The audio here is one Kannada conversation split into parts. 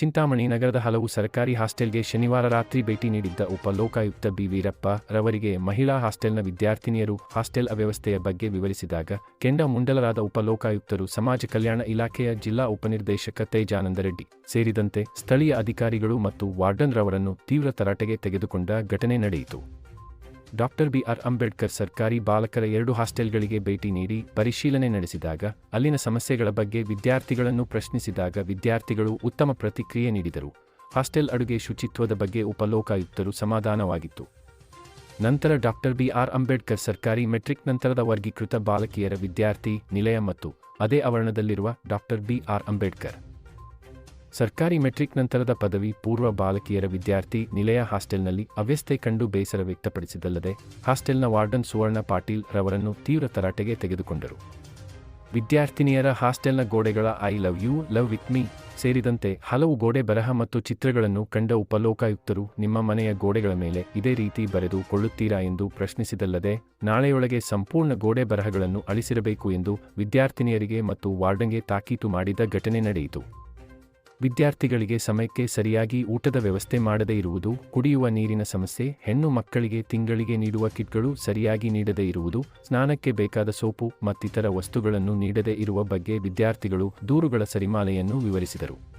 ಚಿಂತಾಮಣಿ ನಗರದ ಹಲವು ಸರ್ಕಾರಿ ಹಾಸ್ಟೆಲ್ಗೆ ಶನಿವಾರ ರಾತ್ರಿ ಭೇಟಿ ನೀಡಿದ್ದ ಉಪ ಲೋಕಾಯುಕ್ತ ಬಿ ವೀರಪ್ಪ ರವರಿಗೆ ಮಹಿಳಾ ಹಾಸ್ಟೆಲ್ನ ವಿದ್ಯಾರ್ಥಿನಿಯರು ಹಾಸ್ಟೆಲ್ ಅವ್ಯವಸ್ಥೆಯ ಬಗ್ಗೆ ವಿವರಿಸಿದಾಗ ಕೆಂಡ ಮುಂಡಲರಾದ ಉಪ ಲೋಕಾಯುಕ್ತರು ಸಮಾಜ ಕಲ್ಯಾಣ ಇಲಾಖೆಯ ಜಿಲ್ಲಾ ಉಪನಿರ್ದೇಶಕ ತೇಜಾನಂದ ರೆಡ್ಡಿ ಸೇರಿದಂತೆ ಸ್ಥಳೀಯ ಅಧಿಕಾರಿಗಳು ಮತ್ತು ವಾರ್ಡನ್ ರವರನ್ನು ತೀವ್ರ ತರಾಟೆಗೆ ತೆಗೆದುಕೊಂಡ ಘಟನೆ ನಡೆಯಿತು. ಡಾಕ್ಟರ್ ಬಿ ಆರ್ ಅಂಬೇಡ್ಕರ್ ಸರ್ಕಾರಿ ಬಾಲಕರ ಎರಡು ಹಾಸ್ಟೆಲ್ಗಳಿಗೆ ಭೇಟಿ ನೀಡಿ ಪರಿಶೀಲನೆ ನಡೆಸಿದಾಗ ಅಲ್ಲಿನ ಸಮಸ್ಯೆಗಳ ಬಗ್ಗೆ ವಿದ್ಯಾರ್ಥಿಗಳನ್ನು ಪ್ರಶ್ನಿಸಿದಾಗ ವಿದ್ಯಾರ್ಥಿಗಳು ಉತ್ತಮ ಪ್ರತಿಕ್ರಿಯೆ ನೀಡಿದರು. ಹಾಸ್ಟೆಲ್ ಅಡುಗೆ ಶುಚಿತ್ವದ ಬಗ್ಗೆ ಉಪಲೋಕಾಯುಕ್ತರು ಸಮಾಧಾನವಾಗಿತ್ತು. ನಂತರ ಡಾಕ್ಟರ್ ಬಿ ಆರ್ ಅಂಬೇಡ್ಕರ್ ಸರ್ಕಾರಿ ಮೆಟ್ರಿಕ್ ನಂತರದ ವರ್ಗೀಕೃತ ಬಾಲಕಿಯರ ವಿದ್ಯಾರ್ಥಿ ನಿಲಯ ಮತ್ತು ಅದೇ ಆವರಣದಲ್ಲಿರುವ ಡಾಕ್ಟರ್ ಬಿ ಆರ್ ಅಂಬೇಡ್ಕರ್. ಸರ್ಕಾರಿ ಮೆಟ್ರಿಕ್ ನಂತರದ ಪದವಿ ಪೂರ್ವ ಬಾಲಕಿಯರ ವಿದ್ಯಾರ್ಥಿ ನಿಲಯ ಹಾಸ್ಟೆಲ್ನಲ್ಲಿ ಅವ್ಯಸ್ಥೆ ಕಂಡು ಬೇಸರ ವ್ಯಕ್ತಪಡಿಸಿದಲ್ಲದೆ ಹಾಸ್ಟೆಲ್ನ ವಾರ್ಡನ್ ಸುವರ್ಣ ಪಾಟೀಲ್ ರವರನ್ನು ತೀವ್ರ ತರಾಟೆಗೆ ತೆಗೆದುಕೊಂಡರು. ವಿದ್ಯಾರ್ಥಿನಿಯರ ಹಾಸ್ಟೆಲ್ನ ಗೋಡೆಗಳ I love you, love with me ಸೇರಿದಂತೆ ಹಲವು ಗೋಡೆ ಬರಹ ಮತ್ತು ಚಿತ್ರಗಳನ್ನು ಕಂಡ ಉಪಲೋಕಾಯುಕ್ತರು ನಿಮ್ಮ ಮನೆಯ ಗೋಡೆಗಳ ಮೇಲೆ ಇದೇ ರೀತಿ ಬರೆದು ಕೊಳ್ಳುತ್ತೀರಾ ಎಂದು ಪ್ರಶ್ನಿಸಿದಲ್ಲದೆ ನಾಳೆಯೊಳಗೆ ಸಂಪೂರ್ಣ ಗೋಡೆ ಬರಹಗಳನ್ನು ಅಳಿಸಿರಬೇಕು ಎಂದು ವಿದ್ಯಾರ್ಥಿನಿಯರಿಗೆ ಮತ್ತು ವಾರ್ಡನ್ಗೆ ತಾಕೀತು ಮಾಡಿದ ಘಟನೆ ನಡೆಯಿತು. ವಿದ್ಯಾರ್ಥಿಗಳಿಗೆ ಸಮಯಕ್ಕೆ ಸರಿಯಾಗಿ ಊಟದ ವ್ಯವಸ್ಥೆ ಮಾಡದೇ ಇರುವುದು, ಕುಡಿಯುವ ನೀರಿನ ಸಮಸ್ಯೆ, ಹೆಣ್ಣು ಮಕ್ಕಳಿಗೆ ತಿಂಗಳಿಗೆ ನೀಡುವ ಕಿಟ್ಗಳು ಸರಿಯಾಗಿ ನೀಡದೇ ಇರುವುದು, ಸ್ನಾನಕ್ಕೆ ಬೇಕಾದ ಸೋಪು ಮತ್ತಿತರ ವಸ್ತುಗಳನ್ನು ನೀಡದೇ ಇರುವ ಬಗ್ಗೆ ವಿದ್ಯಾರ್ಥಿಗಳು ದೂರುಗಳ ಸರಿಮಾಲೆಯನ್ನು ವಿವರಿಸಿದರು.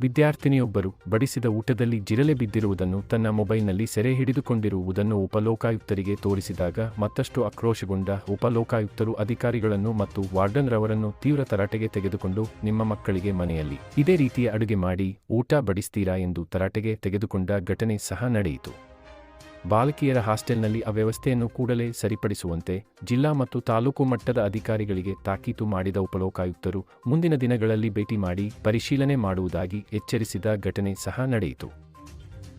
ವಿದ್ಯಾರ್ಥಿನಿಯೊಬ್ಬರು ಬಡಿಸಿದ ಊಟದಲ್ಲಿ ಜಿರಲೆ ಬಿದ್ದಿರುವುದನ್ನು ತನ್ನ ಮೊಬೈಲ್ನಲ್ಲಿ ಸೆರೆ ಹಿಡಿದುಕೊಂಡಿರುವುದನ್ನು ಉಪಲೋಕಾಯುಕ್ತರಿಗೆ ತೋರಿಸಿದಾಗ ಮತ್ತಷ್ಟು ಆಕ್ರೋಶಗೊಂಡ ಉಪಲೋಕಾಯುಕ್ತರು ಅಧಿಕಾರಿಗಳನ್ನು ಮತ್ತು ವಾರ್ಡನ್ ರವರನ್ನು ತೀವ್ರ ತರಾಟೆಗೆ ತೆಗೆದುಕೊಂಡು ನಿಮ್ಮ ಮಕ್ಕಳಿಗೆ ಮನೆಯಲ್ಲಿ ಇದೇ ರೀತಿಯ ಅಡುಗೆ ಮಾಡಿ ಊಟ ಬಡಿಸ್ತೀರಾ ಎಂದು ತರಾಟೆಗೆ ತೆಗೆದುಕೊಂಡ ಘಟನೆ ಸಹ ನಡೆಯಿತು. ಬಾಲಕಿಯರ ಹಾಸ್ಟೆಲ್ನಲ್ಲಿ ಅವ್ಯವಸ್ಥೆಯನ್ನು ಕೂಡಲೇ ಸರಿಪಡಿಸುವಂತೆ ಜಿಲ್ಲಾ ಮತ್ತು ತಾಲೂಕು ಮಟ್ಟದ ಅಧಿಕಾರಿಗಳಿಗೆ ತಾಕೀತು ಮಾಡಿದ ಉಪಲೋಕಾಯುಕ್ತರು ಮುಂದಿನ ದಿನಗಳಲ್ಲಿ ಭೇಟಿ ಮಾಡಿ ಪರಿಶೀಲನೆ ಮಾಡುವುದಾಗಿ ಎಚ್ಚರಿಸಿದ ಘಟನೆ ಸಹ ನಡೆಯಿತು.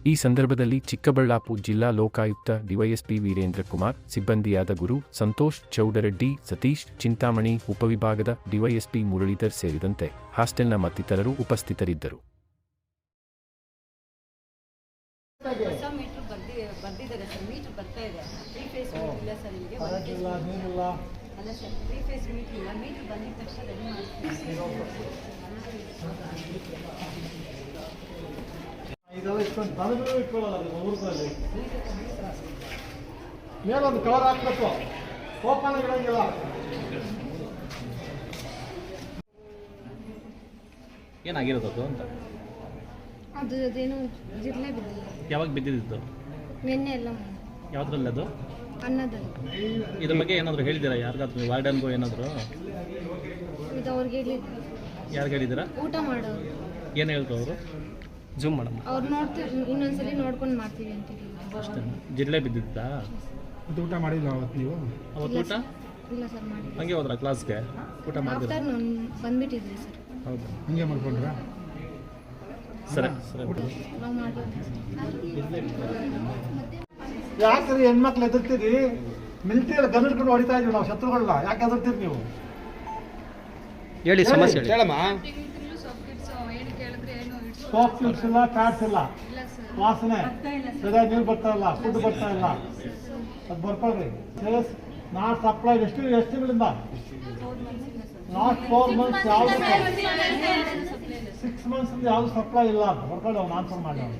ಈ ಸಂದರ್ಭದಲ್ಲಿ ಚಿಕ್ಕಬಳ್ಳಾಪುರ ಜಿಲ್ಲಾ ಲೋಕಾಯುಕ್ತ ಡಿವೈಎಸ್ಪಿ ವೀರೇಂದ್ರ ಕುಮಾರ್, ಸಿಬ್ಬಂದಿಯಾದ ಗುರು ಸಂತೋಷ್ ಚೌಡರೆಡ್ಡಿ, ಸತೀಶ್ ಚಿಂತಾಮಣಿ ಉಪವಿಭಾಗದ ಡಿವೈಎಸ್ಪಿ ಮುರಳೀಧರ್ ಸೇರಿದಂತೆ ಹಾಸ್ಟೆಲ್ನ ಮತ್ತಿತರರು ಉಪಸ್ಥಿತರಿದ್ದರು. ಮೇಲೊಂದು ಕವರ್ ಹಾಕ್ಬೇಕು. ಓಪನ್ ಇಡಂಗಿಲ್ಲ. ಏನಾಗಿರೋದು ಅದು ಅಂತ? ಅದು ಅದೇನು ಜಿರ್ಲೆ ಬಿದ್ದಿಲ್ಲ. ಯಾವಾಗ ಬಿದ್ದಿದ್ದು? ನಿನ್ನೆ ಎಲ್ಲ ಯಾವ್ದ್ರಲ್ಲಿ ಅದು ಅನ್ನದಲ್ಲಿ. ಇದ್ರ ಬಗ್ಗೆ ಏನಾದರೂ ಹೇಳಿದ್ದೀರಾ? ಯಾರಿಗಾದ್ರೂ ವಾರ್ಡನ್ಗೂ ಏನಾದರೂ? ಇದು ಅವ್ರಿಗೆ ಹೇಳಿದ್ರು ಯಾರಿಗೆ ಹೇಳಿದ್ದೀರಾ? ಊಟ ಮಾಡೋರು. ಏನು ಹೇಳಿದ್ರು ಅವರು? ಜೂಮ್ ಮಾಡಮ್ಮ. ಅವ್ರು ನೋಡ್ತೀವಿ ಇನ್ನೊಂದ್ಸಲಿ ನೋಡ್ಕೊಂಡು ಮಾಡ್ತೀವಿ ಅಂತ ಅಷ್ಟೇ. ಜಿಲ್ಲೆ ಬಿದ್ದಿತ್ತಾ? ಅದು ಊಟ ಮಾಡಿಲ್ಲ ಅವತ್ತು ನೀವು? ಅವತ್ತು ಊಟ. ಇಲ್ಲ ಸರ್ ಮಾಡಿ ಹಂಗೆ ಹೋದ್ರ ಕ್ಲಾಸ್ಗೆ? ಊಟ ಮಾಡಿದಿರ? ಆಫ್ಟರ್ ಬಂದ್ಬಿಟ್ಟಿದ್ರಿ ಸರ್. ಹೌದು. ಹಂಗೆ ಮಾಡ್ಕೊಂಡ್ರ? ಸರಿ ಸರಿ. ನಾವು ಮಾಡಿದ್ವಿ ಯಾಕ್ರಿ ಹೆಣ್ಮಕ್ಳು ಎದುರ್ತೀರಿ? ಮಿಲಿಟರಿ ಗನ್ ಹಿಡ್ಕೊಂಡು ಹೊಡಿತಾ ಇದೀವಿ ನಾವು ಶತ್ರುಗಳನ್ನ ಯಾಕೆ ಎದುರ್ತೀರಿ ನೀವು? ಹೇಳಿ ಸಮಸ್ಯೆ ಹೇಳಿ. ಹೇಳಮ್ಮ ಸೋಪ್ ಇಲ್ಲ ಪ್ಯಾಡ್ಸ್ ಇಲ್ಲ. ವಾಸನೆ. ಸರಿಯಾಗಿ ನೀರು ಬರ್ತಾ ಇಲ್ಲ ಫುಡ್ ಬರ್ತಾ ಇಲ್ಲ. ಅದು ಬರ್ಕೊಳ್ರಿ. ನಾಟ್ ಸಪ್ಲೈ ಎಷ್ಟು ಎಷ್ಟು ತಿಂಗಳಿಂದ? ನಾಟ್ ಫೋರ್ ಮಂತ್ಸ್ ಯಾವುದು ಸಿಕ್ಸ್ ಮಂತ್ಸ್ ಯಾವುದು ಸಪ್ಲೈ ಇಲ್ಲ ಅಂತ. ಬರ್ಕೊಳ್ಳಿ ಅವ್ನು ಆನ್ಸರ್ ಮಾಡಿ ಅವ್ನು.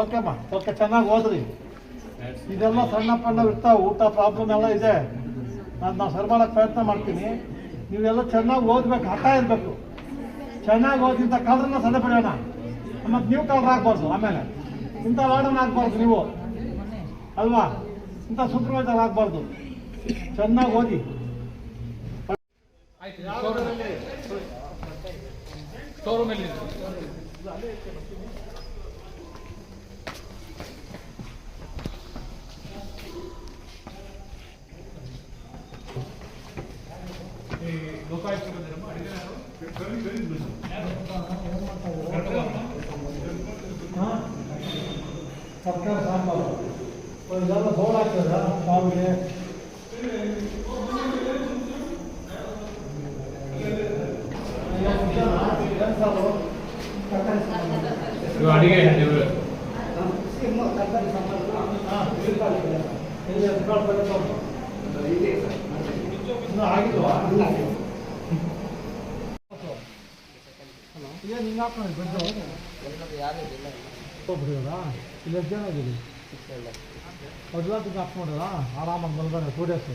ಓಕೆಮ್ಮ ಓಕೆ ಚೆನ್ನಾಗಿ ಓದ್ರಿ. ಇದೆಲ್ಲ ಸಣ್ಣ ಪಣ್ಣ ಇರ್ತಾವ ಊಟ ಪ್ರಾಬ್ಲಮ್ ಎಲ್ಲ ಇದೆ. ನಾನು ನಾವು ಸರಿ ಮಾಡಕ್ ಪ್ರಯತ್ನ ಮಾಡ್ತೀನಿ. ನೀವೆಲ್ಲ ಚೆನ್ನಾಗಿ ಓದ್ಬೇಕು ಹಠ ಇರಬೇಕು. ಚೆನ್ನಾಗಿ ಓದಿಂತ ಕಳ್ರನ್ನ ಸಣ್ಣ ಪಡೆಯೋಣ ಮತ್ತೆ ನೀವು ಕಳ್ರ ಆಗ್ಬಾರ್ದು ಆಮೇಲೆ. ಇಂಥ ವಾರ್ಡನ್ ಆಗ್ಬಾರ್ದು ನೀವು. ಅಲ್ವಾ? ಇಂಥ ಸೂಪರ್ವೈಸರ್ ಆಗ್ಬಾರ್ದು. ಚೆನ್ನಾಗಿ ಓದಿ. ಸರ್ಕಾರ ಸಾಂಬಾರು ಇದೆಲ್ಲ ಬೋರ್ಡ್ ಹಾಕ್ತದ ಸಾವಿಗೆ ಅಡಿಗೆ ಆಗಿಲ್ವಾ ಏನು ಹಿಂಗೆ ಹಾಂ ಇಲ್ಲಿ ಎಷ್ಟು ಜನ ಇದ್ದೀರಿ ಮೊದಲತ್ತಿಗೆ ಹಾಕ್ಕೊಂಡ್ರಲ್ಲ ಆರಾಮಾಗಿ ಮಲ್ಬಾರ ಟೂ ಡೇಸ್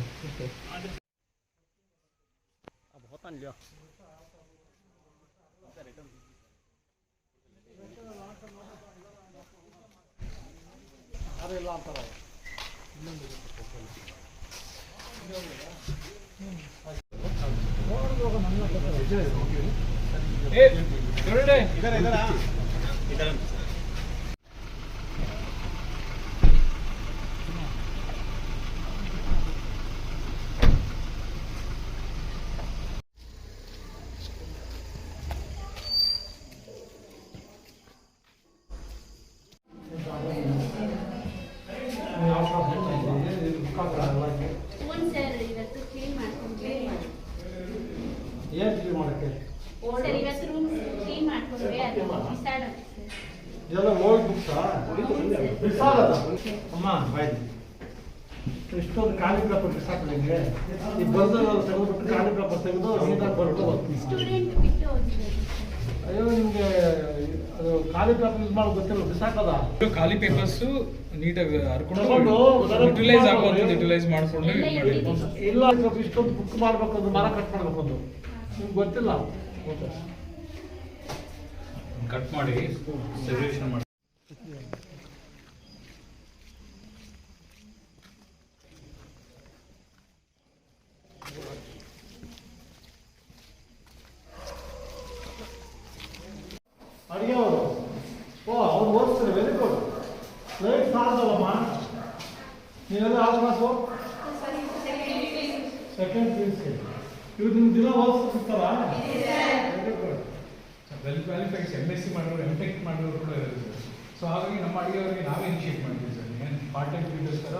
ಎಲ್ಲ ಅಂತಾರೆ. इधर इधर इधर। ಇಷ್ಟೊಂದು ಖಾಲಿ ಪೇಪರ್ ಸಾಕು ಹಿಂಗೆ ಈ ತೆಗೆದ್ಬಿಟ್ಟು ಖಾಲಿ ಪೇಪರ್ ತೆಗೆದು ನೀಟಾಗಿ ಬರ್ಕೋಬೋದು ಸ್ಟೂಡೆಂಟ್ ಬಿಟ್ಟು ಹೋಗಿದ್ದಾರೆ ಅಯ್ಯೋ ನಿಮಗೆ ಅದು ಖಾಲಿ ಪೇಪರ್ ಯೂಸ್ ಮಾಡೋದು ಗೊತ್ತಿಲ್ಲ ಬಿಸಾಕದ? ಖಾಲಿ ಪೇಪರ್ಸ್ ನೀಟಾಗಿ ಹರ್ಕೊಂಡು ಯುಟಿಲೈಸ್ ಆಗುವಂಥದ್ದು ಯುಟಿಲೈಸ್ ಮಾಡ್ಕೊಂಡು ಇಲ್ಲ ಇಷ್ಟೊಂದು ಬುಕ್ ಮಾಡ್ಬೇಕು ಅದು ಮರ ಕಟ್ ಮಾಡ್ಬೇಕು ಅದು ನಿಮ್ಗೆ ಗೊತ್ತಿಲ್ಲ? ಕಟ್ ಮಾಡಿ ಸೆಗ್ರೇಷನ್ ಮಾಡಿ ಅಡಿಗೆ ಅವರು ಓ ಅವ್ರು ಓದಿಸ್ತಾರೆ ವೆರಿ ಗುಡ್ ಲೈಟ್ ಸಾಲದಲ್ಲಮ್ಮ ನೀವೆಲ್ಲ ಯಾವ class second P U C ಇವ್ರು ನಿಮ್ಮ ದಿನ ಓದಿಸ್ತಾರ well qualifieds M S C ಮಾಡೋರು ಎಂ ಟೆಕ್ ಮಾಡೋರು ಕೂಡ ಇರುತ್ತೆ. ಸೊ ಹಾಗಾಗಿ ನಮ್ಮ ಅಡುಗೆಯವರಿಗೆ ನಾವೇ ಇನಿಷಿಯೇಟ್ ಮಾಡ್ತೀವಿ ಸರ್. ಏನು ಪಾರ್ಟ್ ಟೈಮ್ ಫೀಲ್ಡರ್ಸ್ಕರ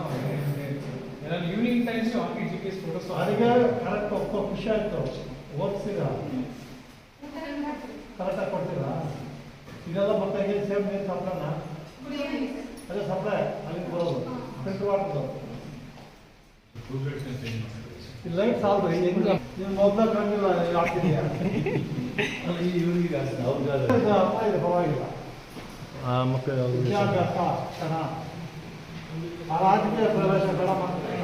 ಎಲ್ಲ ಈವ್ನಿಂಗ್ ಟೈಮ್ಸ್ ಆಗಿ ಜಿ ಪಿ ಎಸ್ ಫೋಟೋಸ್ ಅಡುಗೆ ಕರೆಕ್ಟ್ ಒಪ್ಪ ಖುಷಿ ಆಯಿತು. ಓದಿಸಿದ ಕರೆಕ್ಟಾಗಿ ಕೊಡ್ತೀರಾ? ಇದೆಲ್ಲ ಮತ್ತೆ ಏನು ಸೇಮ್ ನೀರು ಸಪ್ಲೈನಾ ಅದೇ ಸಪ್ಲೈ ಅಲ್ಲಿಂದ ಬರೋದು ಫಿಲ್ಟರ್ ವಾಟರ್ದು ಈ ಲೈಟ್ ಸಾಲದು? ಹೆಂಗ ನೀವು ಮೊದಲ ಕಂಡಿಲ್ಲ ಈ ಇದು ಅಪ್ಪ ಇದು ಪರವಾಗಿಲ್ಲ ಮತ್ತೆ ವಿದ್ಯಾಭ್ಯಾಸ ಆ ರಾಜಕೀಯ ಪ್ರವೇಶ ಬೇಡ ಮಾಡ್ತಾರೆ